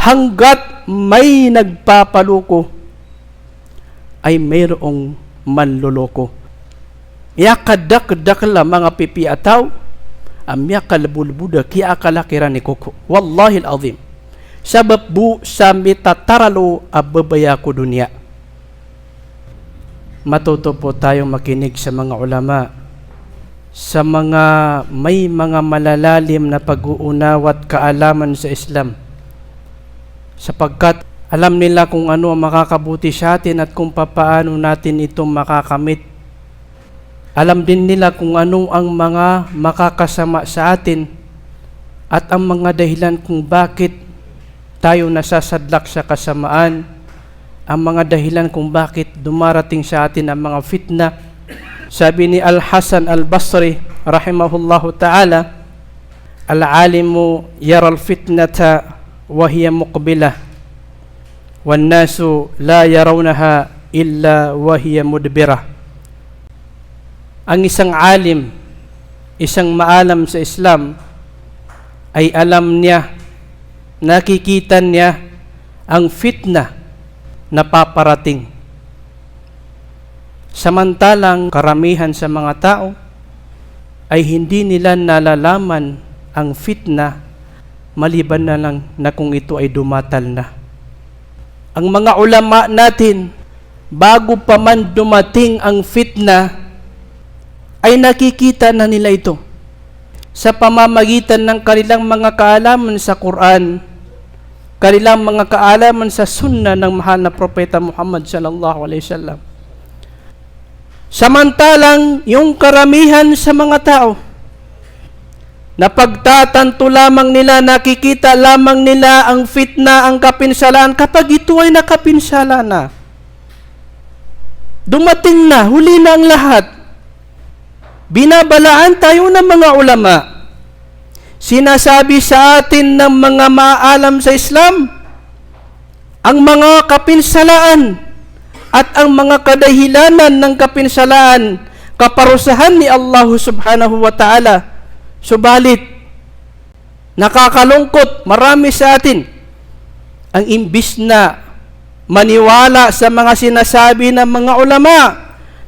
hanggat may nagpapaluko ay mayroong manluloko. Yakadak-dak la mga pipiataw, am yakalbulbuda kiya akalakiran ni kuko. Wallahi al-azim. Sabab bu sa mitataralo ababaya ko dunya. Matuto po tayong makinig sa mga ulama sa mga may mga malalalim na pag-uunawat kaalaman sa Islam sapagkat alam nila kung ano ang makakabuti sa atin at kung papaano natin ito makakamit. Alam din nila kung ano ang mga makakasama sa atin at ang mga dahilan kung bakit tayo nasasadlak sa kasamaan, ang mga dahilan kung bakit dumarating sa atin ang mga fitna. Sabi ni Al-Hasan Al-Basri, rahimahullahu ta'ala, Al-alimu yara al-fitnata wa hiya muqbilah والناس لا يرونها إلا وهي مدبرة Ang isang alim, isang maalam sa Islam, ay alam niya, nakikita niya ang fitna na paparating. Samantalang karamihan sa mga tao ay hindi nila nalalaman ang fitna maliban na lang na kung ito ay dumatal na ang mga ulama natin, bago pa man dumating ang fitna, ay nakikita na nila ito sa pamamagitan ng kanilang mga kaalaman sa Quran, kanilang mga kaalaman sa sunna ng mahal na propeta Muhammad sallallahu alaihi wasallam. Samantalang yung karamihan sa mga tao, na pagtatanto lamang nila, nakikita lamang nila ang fitna, ang kapinsalaan kapag ito ay nakapinsala na. Dumating na, huli na ang lahat. Binabalaan tayo ng mga ulama. Sinasabi sa atin ng mga maalam sa Islam, ang mga kapinsalaan at ang mga kadahilanan ng kapinsalaan, kaparusahan ni Allah subhanahu wa ta'ala, Subalit, nakakalungkot marami sa atin ang imbis na maniwala sa mga sinasabi ng mga ulama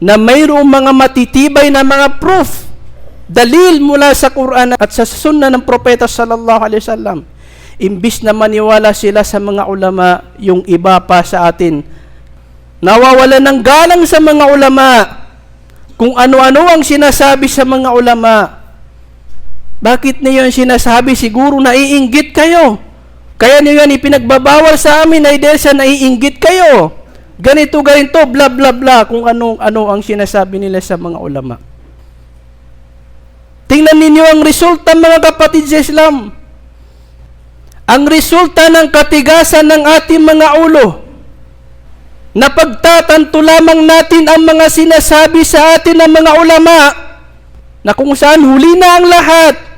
na mayroong mga matitibay na mga proof dalil mula sa Quran at sa sunna ng propeta sallallahu alaihi wasallam. Imbis na maniwala sila sa mga ulama yung iba pa sa atin. Nawawala ng galang sa mga ulama kung ano-ano ang sinasabi sa mga ulama bakit niyo yung sinasabi? Siguro naiinggit kayo. Kaya niyo yan ipinagbabawal sa amin ay dahil sa naiinggit kayo. Ganito, ganito, bla bla bla, kung ano, ano ang sinasabi nila sa mga ulama. Tingnan ninyo ang resulta mga kapatid sa Islam. Ang resulta ng katigasan ng ating mga ulo na pagtatanto lamang natin ang mga sinasabi sa atin ng mga ulama na kung saan huli na ang lahat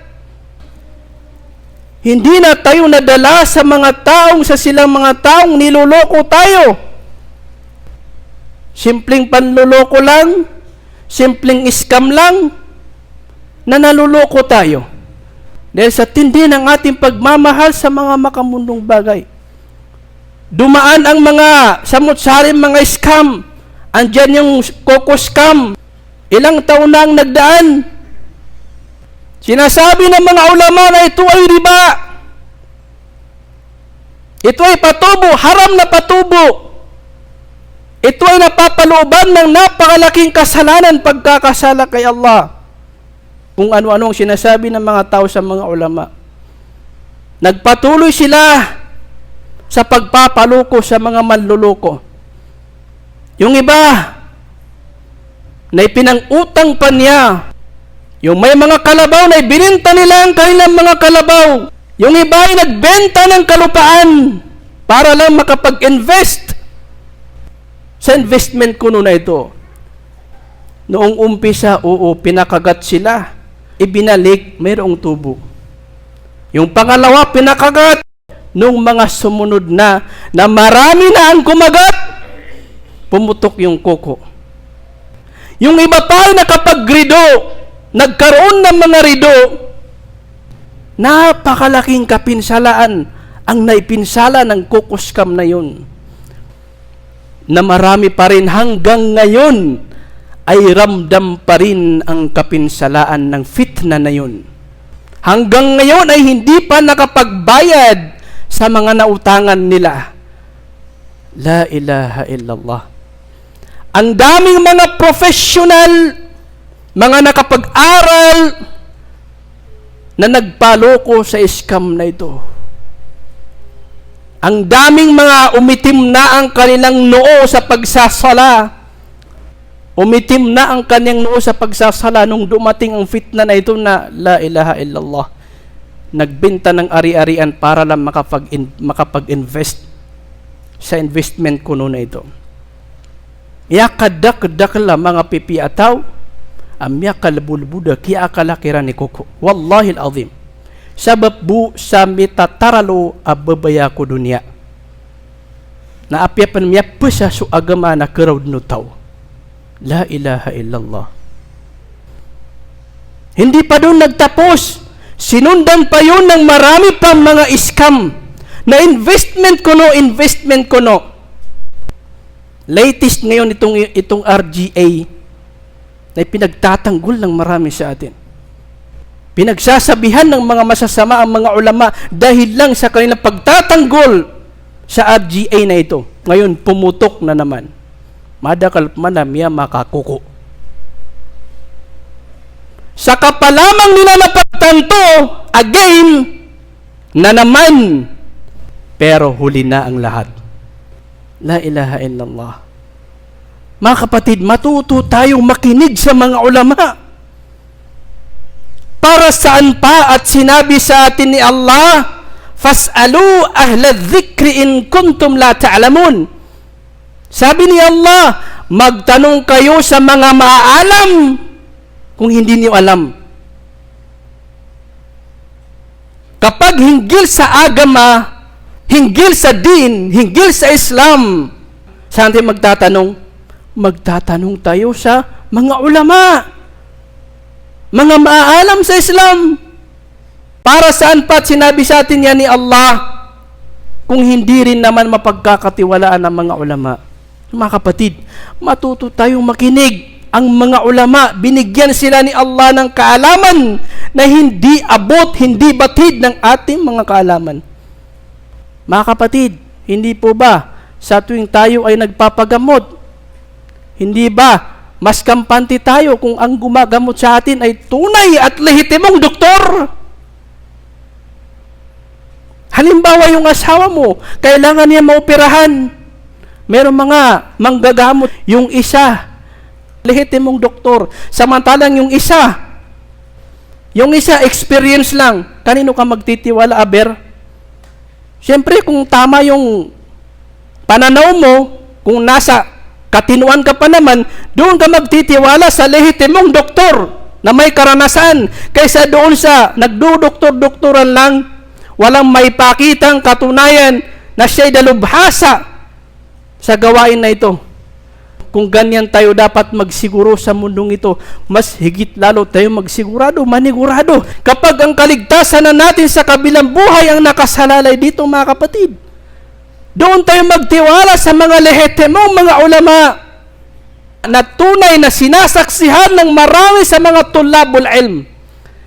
hindi na tayo nadala sa mga taong sa silang mga taong niloloko tayo. Simpleng panloloko lang, simpleng scam lang, na naluloko tayo. Dahil sa tindi ng ating pagmamahal sa mga makamundong bagay. Dumaan ang mga samot-saring mga scam. Andyan yung coco scam. Ilang taon na ang nagdaan. Sinasabi ng mga ulama na ito ay riba. Ito ay patubo, haram na patubo. Ito ay napapalooban ng napakalaking kasalanan pagkakasala kay Allah. Kung ano-ano ang sinasabi ng mga tao sa mga ulama. Nagpatuloy sila sa pagpapaloko sa mga manluloko. Yung iba, na ipinangutang pa niya yung may mga kalabaw na ibininta nila ang kanilang mga kalabaw. Yung iba ay nagbenta ng kalupaan para lang makapag-invest sa investment kuno na ito. Noong umpisa, oo, pinakagat sila. Ibinalik, mayroong tubo. Yung pangalawa, pinakagat. Nung mga sumunod na, na marami na ang kumagat, pumutok yung kuko. Yung iba pa ay nakapag-grido, nagkaroon ng mga rido, napakalaking kapinsalaan ang naipinsala ng kukuskam na yun na marami pa rin hanggang ngayon ay ramdam pa rin ang kapinsalaan ng fitna na yun. Hanggang ngayon ay hindi pa nakapagbayad sa mga nautangan nila. La ilaha illallah. Ang daming mga professional, mga nakapag-aral, na nagpaloko sa scam na ito. Ang daming mga umitim na ang kanilang noo sa pagsasala. Umitim na ang kanyang noo sa pagsasala nung dumating ang fitna na ito na la ilaha illallah. Nagbenta ng ari-arian para lang makapag makapag-invest sa investment kuno na ito. Yakadak-dak la mga pipiataw, amya kalbulbuda kiya kalakira ni kuko. Wallahi al-azim. Sabab bu sa mitataralo ababaya ko dunia. Na apya pan miya sa su agama na crowd no tao. La ilaha illallah. Hindi pa doon nagtapos. Sinundan pa yun ng marami pang mga scam na investment ko no, investment ko no. Latest ngayon itong, itong RGA na pinagtatanggol ng marami sa atin. Pinagsasabihan ng mga masasama ang mga ulama dahil lang sa kanilang pagtatanggol sa RGA na ito. Ngayon, pumutok na naman. Madakal manamya makakuko. Saka pa lamang nila napagtanto, again, na naman, pero huli na ang lahat. La ilaha illallah. Mga kapatid, matuto tayong makinig sa mga ulama. Para saan pa at sinabi sa atin ni Allah, Fas'alu ahla dhikri in kuntum la ta'lamun. Sabi ni Allah, magtanong kayo sa mga maaalam kung hindi niyo alam. Kapag hinggil sa agama, hinggil sa din, hinggil sa Islam, saan tayo magtatanong? Magtatanong tayo sa mga ulama. Mga maaalam sa Islam. Para saan pa sinabi sa atin yan ni Allah kung hindi rin naman mapagkakatiwalaan ng mga ulama. Mga kapatid, matuto tayong makinig. Ang mga ulama, binigyan sila ni Allah ng kaalaman na hindi abot, hindi batid ng ating mga kaalaman. Mga kapatid, hindi po ba sa tuwing tayo ay nagpapagamot, hindi ba mas kampante tayo kung ang gumagamot sa atin ay tunay at lehitimong doktor? Halimbawa yung asawa mo, kailangan niya maoperahan. Meron mga manggagamot. Yung isa, lehitimong doktor. Samantalang yung isa, yung isa, experience lang. Kanino ka magtitiwala, Aber? Siyempre, kung tama yung pananaw mo, kung nasa katinuan ka pa naman, doon ka magtitiwala sa lehitimong doktor na may karanasan kaysa doon sa nagdudoktor-doktoran lang walang may pakitang katunayan na siya'y dalubhasa sa gawain na ito. Kung ganyan tayo dapat magsiguro sa mundong ito, mas higit lalo tayo magsigurado, manigurado. Kapag ang kaligtasan na natin sa kabilang buhay ang nakasalalay dito mga kapatid, doon tayo magtiwala sa mga lehitimong mga ulama na tunay na sinasaksihan ng marami sa mga tulabul ilm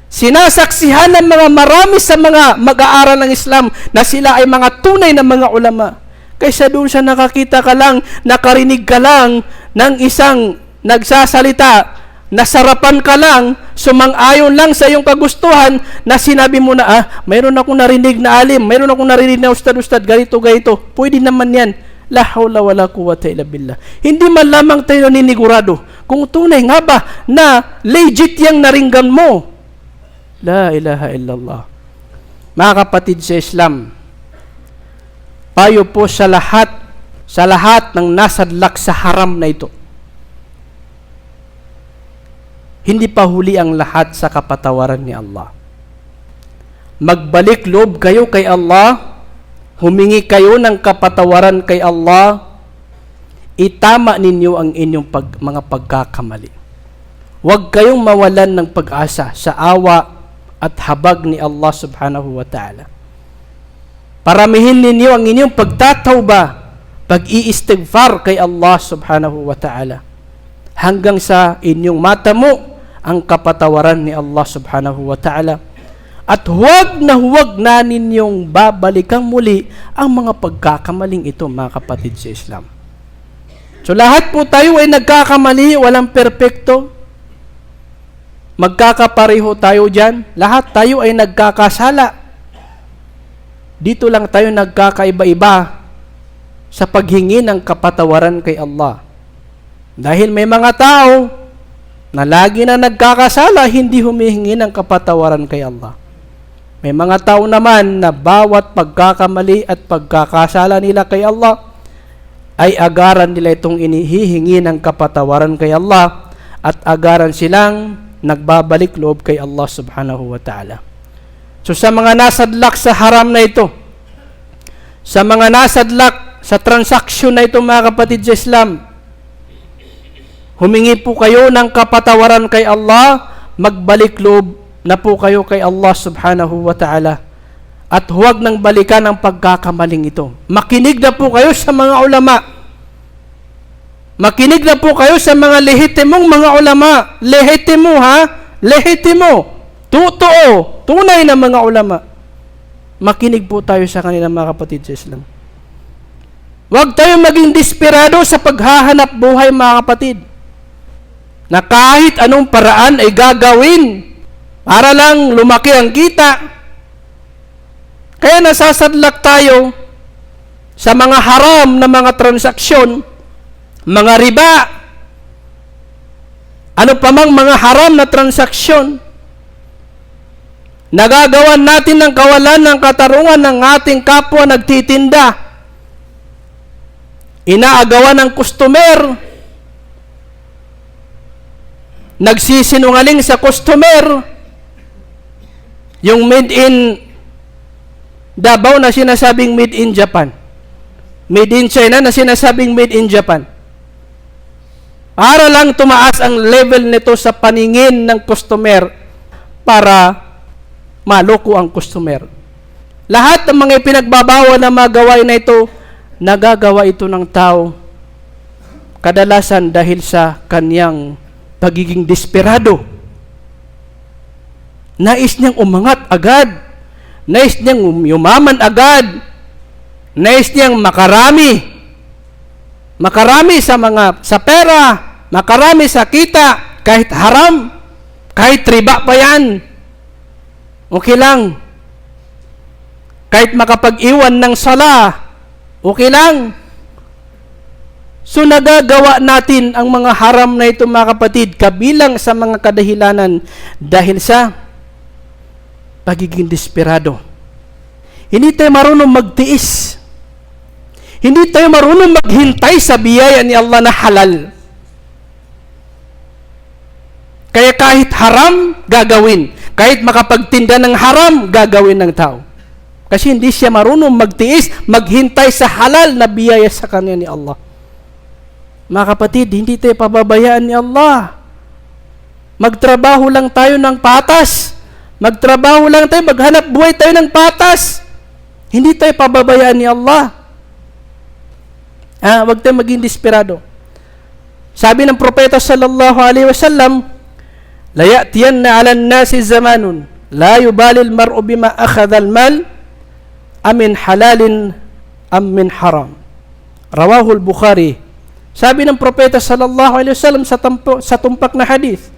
Sinasaksihan ng mga marami sa mga mag-aaral ng Islam na sila ay mga tunay na mga ulama. Kaysa doon sa nakakita ka lang, nakarinig ka lang ng isang nagsasalita, nasarapan ka lang, sumang-ayon lang sa iyong kagustuhan na sinabi mo na, ah, mayroon akong narinig na alim, mayroon akong narinig na ustad-ustad, ganito, ganito. Pwede naman yan. La hawla wala quwwata illa billah. Hindi man lamang tayo ninigurado kung tunay nga ba na legit yang naringgan mo La ilaha illallah. Mga kapatid sa Islam, payo po sa lahat, sa lahat ng nasadlak sa haram na ito. Hindi pa huli ang lahat sa kapatawaran ni Allah. Magbalik loob kayo kay Allah, humingi kayo ng kapatawaran kay Allah, itama ninyo ang inyong pag, mga pagkakamali. Huwag kayong mawalan ng pag-asa sa awa at habag ni Allah subhanahu wa ta'ala. Paramihin ninyo ang inyong pagtatawba, pag-iistighfar kay Allah subhanahu wa ta'ala. Hanggang sa inyong matamo ang kapatawaran ni Allah subhanahu wa ta'ala. At huwag na huwag na ninyong babalikan muli ang mga pagkakamaling ito, mga kapatid sa Islam. So lahat po tayo ay nagkakamali, walang perpekto. Magkakapareho tayo dyan. Lahat tayo ay nagkakasala. Dito lang tayo nagkakaiba-iba sa paghingi ng kapatawaran kay Allah. Dahil may mga tao na lagi na nagkakasala, hindi humihingi ng kapatawaran kay Allah. May mga tao naman na bawat pagkakamali at pagkakasala nila kay Allah ay agaran nila itong inihihingi ng kapatawaran kay Allah at agaran silang nagbabalik loob kay Allah subhanahu wa ta'ala. So sa mga nasadlak sa haram na ito, sa mga nasadlak sa transaksyon na ito mga kapatid sa Islam, humingi po kayo ng kapatawaran kay Allah, magbalik loob na po kayo kay Allah subhanahu wa ta'ala at huwag nang balikan ang pagkakamaling ito. Makinig na po kayo sa mga ulama. Makinig na po kayo sa mga lehitimong mga ulama. Lehitimo ha? Lehitimo. Totoo. Tunay na mga ulama. Makinig po tayo sa kanila mga kapatid sa Islam. Huwag tayo maging desperado sa paghahanap buhay mga kapatid. Na kahit anong paraan ay gagawin para lang lumaki ang kita. Kaya nasasadlak tayo sa mga haram na mga transaksyon, mga riba, ano pa mang mga haram na transaksyon, nagagawan natin ng kawalan ng katarungan ng ating kapwa nagtitinda. Inaagawan ng customer, nagsisinungaling sa customer, yung made in Davao na sinasabing made in Japan. Made in China na sinasabing made in Japan. Para lang tumaas ang level nito sa paningin ng customer para maloko ang customer. Lahat ng mga pinagbabawal na mga gawain na ito, nagagawa ito ng tao kadalasan dahil sa kanyang pagiging desperado Nais niyang umangat agad. Nais niyang yumaman agad. Nais niyang makarami. Makarami sa mga sa pera, makarami sa kita, kahit haram, kahit riba pa yan. Okay lang. Kahit makapag-iwan ng sala, okay lang. So nagagawa natin ang mga haram na ito mga kapatid kabilang sa mga kadahilanan dahil sa pagiging desperado. Hindi tayo marunong magtiis. Hindi tayo marunong maghintay sa biyaya ni Allah na halal. Kaya kahit haram, gagawin. Kahit makapagtinda ng haram, gagawin ng tao. Kasi hindi siya marunong magtiis, maghintay sa halal na biyaya sa kanya ni Allah. Mga kapatid, hindi tayo pababayaan ni Allah. Magtrabaho lang tayo ng patas. Magtrabaho lang tayo, maghanap buhay tayo ng patas. Hindi tayo pababayaan ni Allah. Ah, wag tayo maging desperado. Sabi ng propeta sallallahu alaihi wasallam, la ya'tiyanna 'ala an-nasi zamanun la yubali al-mar'u bima akhadha al-mal amin halalin am min haram. Rawahu al-Bukhari. Sabi ng propeta sallallahu alaihi wasallam sa, tampo, sa tumpak na hadith,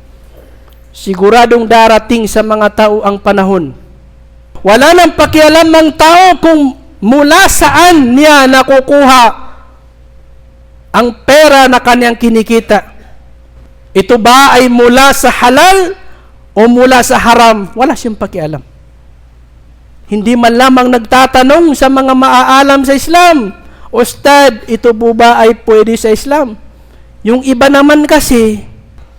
Siguradong darating sa mga tao ang panahon. Wala nang pakialam ng tao kung mula saan niya nakukuha ang pera na kanyang kinikita. Ito ba ay mula sa halal o mula sa haram? Wala siyang pakialam. Hindi man lamang nagtatanong sa mga maaalam sa Islam, Ustad, ito po ba ay pwede sa Islam? Yung iba naman kasi,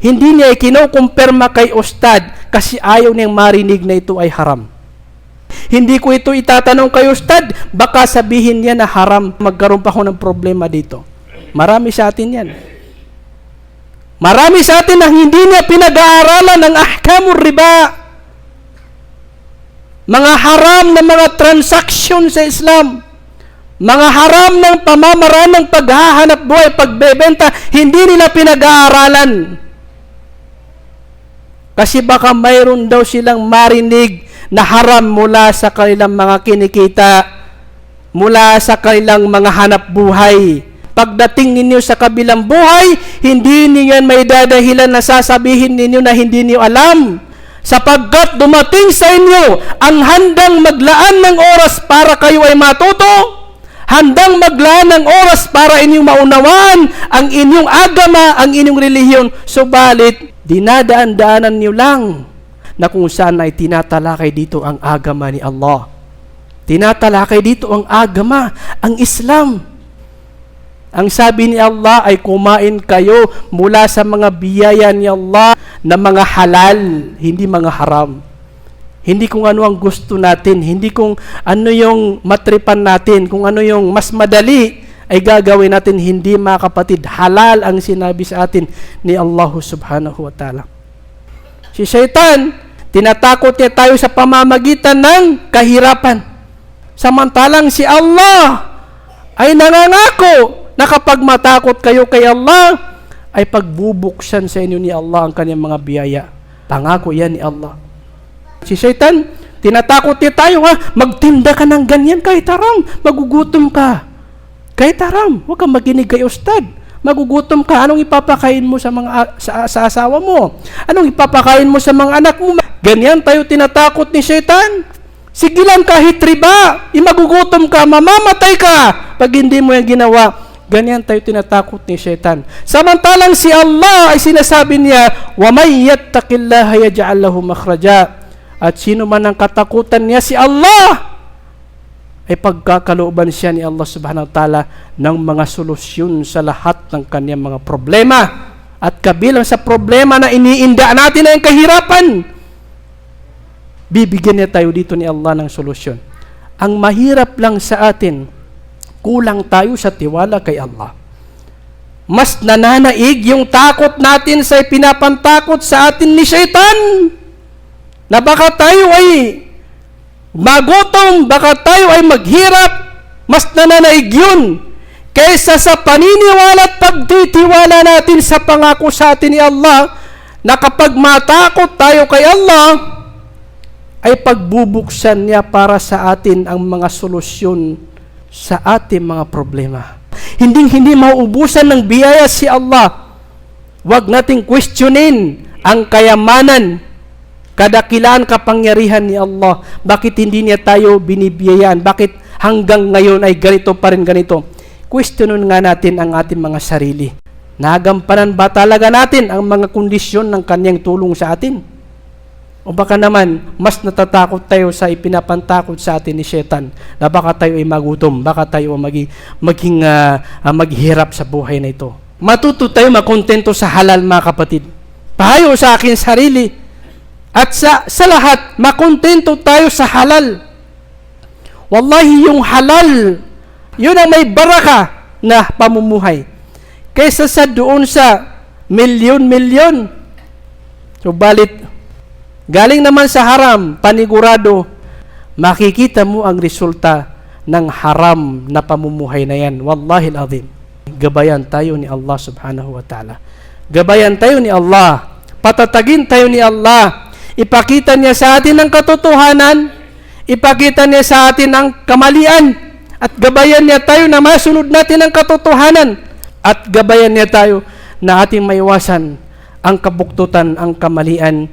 hindi niya ikinukumpirma kay Ustad kasi ayaw niyang marinig na ito ay haram. Hindi ko ito itatanong kay Ustad, baka sabihin niya na haram, magkaroon pa ako ng problema dito. Marami sa atin yan. Marami sa atin na hindi niya pinag-aaralan ng ahkamur riba. mga haram na mga transaksyon sa Islam, mga haram ng pamamaraan ng paghahanap buhay, pagbebenta, hindi nila pinag-aaralan. Kasi baka mayroon daw silang marinig na haram mula sa kanilang mga kinikita, mula sa kanilang mga hanap buhay. Pagdating ninyo sa kabilang buhay, hindi ninyo may dadahilan na sasabihin ninyo na hindi niyo alam. Sapagkat dumating sa inyo ang handang maglaan ng oras para kayo ay matuto, handang maglaan ng oras para inyong maunawaan ang inyong agama, ang inyong relihiyon. Subalit, dinadaan-daanan niyo lang na kung saan ay tinatalakay dito ang agama ni Allah. Tinatalakay dito ang agama, ang Islam. Ang sabi ni Allah ay kumain kayo mula sa mga biyaya ni Allah na mga halal, hindi mga haram. Hindi kung ano ang gusto natin, hindi kung ano yung matripan natin, kung ano yung mas madali ay gagawin natin, hindi mga kapatid. Halal ang sinabi sa atin ni Allah subhanahu wa ta'ala. Si Shaitan, tinatakot niya tayo sa pamamagitan ng kahirapan. Samantalang si Allah ay nangangako na kapag matakot kayo kay Allah, ay pagbubuksan sa inyo ni Allah ang kanyang mga biyaya. Pangako yan ni Allah. Si Satan, tinatakot niya tayo ha, magtinda ka ng ganyan kahit haram, magugutom ka. Kahit haram, huwag kang makinig kay ustad. Magugutom ka. Anong ipapakain mo sa mga sa, sa asawa mo? Anong ipapakain mo sa mga anak mo? Ganyan tayo tinatakot ni Satan. Sige lang kahit riba, imagugutom ka, mamamatay ka pag hindi mo yan ginawa. Ganyan tayo tinatakot ni Shaitan. Samantalang si Allah ay sinasabi niya, وَمَنْ يَتَّقِ اللَّهَ يَجْعَلْ لَهُ مَخْرَجًا at sino man ang katakutan niya si Allah, ay pagkakalooban siya ni Allah subhanahu wa ta'ala ng mga solusyon sa lahat ng kanyang mga problema. At kabilang sa problema na iniinda natin ay ang kahirapan, bibigyan niya tayo dito ni Allah ng solusyon. Ang mahirap lang sa atin, kulang tayo sa tiwala kay Allah. Mas nananaig yung takot natin sa pinapantakot sa atin ni Shaitan. Na baka tayo ay magutom, baka tayo ay maghirap, mas nananaig yun kaysa sa paniniwala at pagtitiwala natin sa pangako sa atin ni Allah na kapag matakot tayo kay Allah, ay pagbubuksan niya para sa atin ang mga solusyon sa ating mga problema. Hindi hindi mauubusan ng biyaya si Allah. Huwag nating questionin ang kayamanan, kadakilaan, kapangyarihan ni Allah. Bakit hindi niya tayo binibiyayaan? Bakit hanggang ngayon ay ganito pa rin ganito? Questionin nga natin ang ating mga sarili. Nagampanan ba talaga natin ang mga kondisyon ng kanyang tulong sa atin? O baka naman, mas natatakot tayo sa ipinapantakot sa atin ni Shetan na baka tayo ay magutom, baka tayo ay maging, maging uh, uh, maghirap sa buhay na ito. Matuto tayo makontento sa halal mga kapatid. Pahayo sa akin sarili. At sa, sa lahat, makontento tayo sa halal. Wallahi yung halal, yun ang may baraka na pamumuhay. Kaysa sa doon sa milyon-milyon. So, balit, Galing naman sa haram, panigurado, makikita mo ang resulta ng haram na pamumuhay na yan. Wallahi azim. Gabayan tayo ni Allah subhanahu wa ta'ala. Gabayan tayo ni Allah. Patatagin tayo ni Allah. Ipakita niya sa atin ang katotohanan. Ipakita niya sa atin ang kamalian. At gabayan niya tayo na masunod natin ang katotohanan. At gabayan niya tayo na ating maiwasan ang kabuktutan, ang kamalian